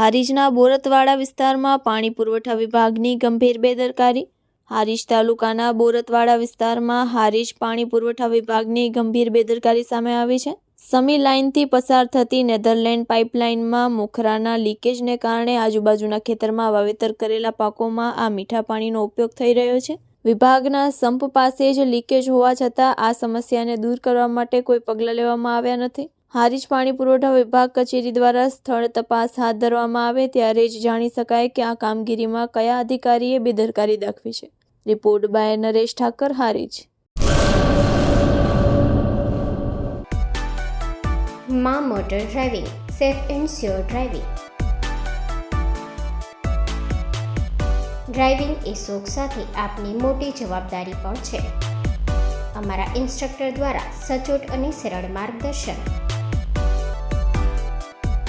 હારીજના બોરતવાડા વિસ્તારમાં પાણી પુરવઠા વિભાગની ગંભીર બેદરકારી. હારીજ તાલુકાના બોરતવાડા વિસ્તારમાં હારીજ પાણી પુરવઠા વિભાગની ગંભીર બેદરકારી સામે આવી છે. સમી લાઇનથી પસાર થતી નેધરલેન્ડ પાઇપલાઇનમાં મોખરાના લીકેજને કારણે આજુબાજુના ખેતરમાં વાવેતર કરેલા પાકોમાં આ મીઠા પાણીનો ઉપયોગ થઈ રહ્યો છે. વિભાગના સંપ પાસે જ લીકેજ હોવા છતાં આ સમસ્યાને દૂર કરવા માટે કોઈ પગલાં લેવામાં આવ્યા નથી. હારીજ પાણી પુરવઠા વિભાગ કચેરી દ્વારા સ્થળ તપાસ હાથ ધરવામાં આવે ત્યારે જ જાણી શકાય કે આ કામગીરીમાં કયા અધિકારીએ બેદરકારી દાખવી છે. Report by Naresh Thakar, Harij. મા motor driving, safe and sure driving. Driving એ શોખ સાથે આપની મોટી જવાબદારી પણ છે. અમારા ઇન્સ્ટ્રક્ટર દ્વારા સચોટ અને સરળ માર્ગદર્શન.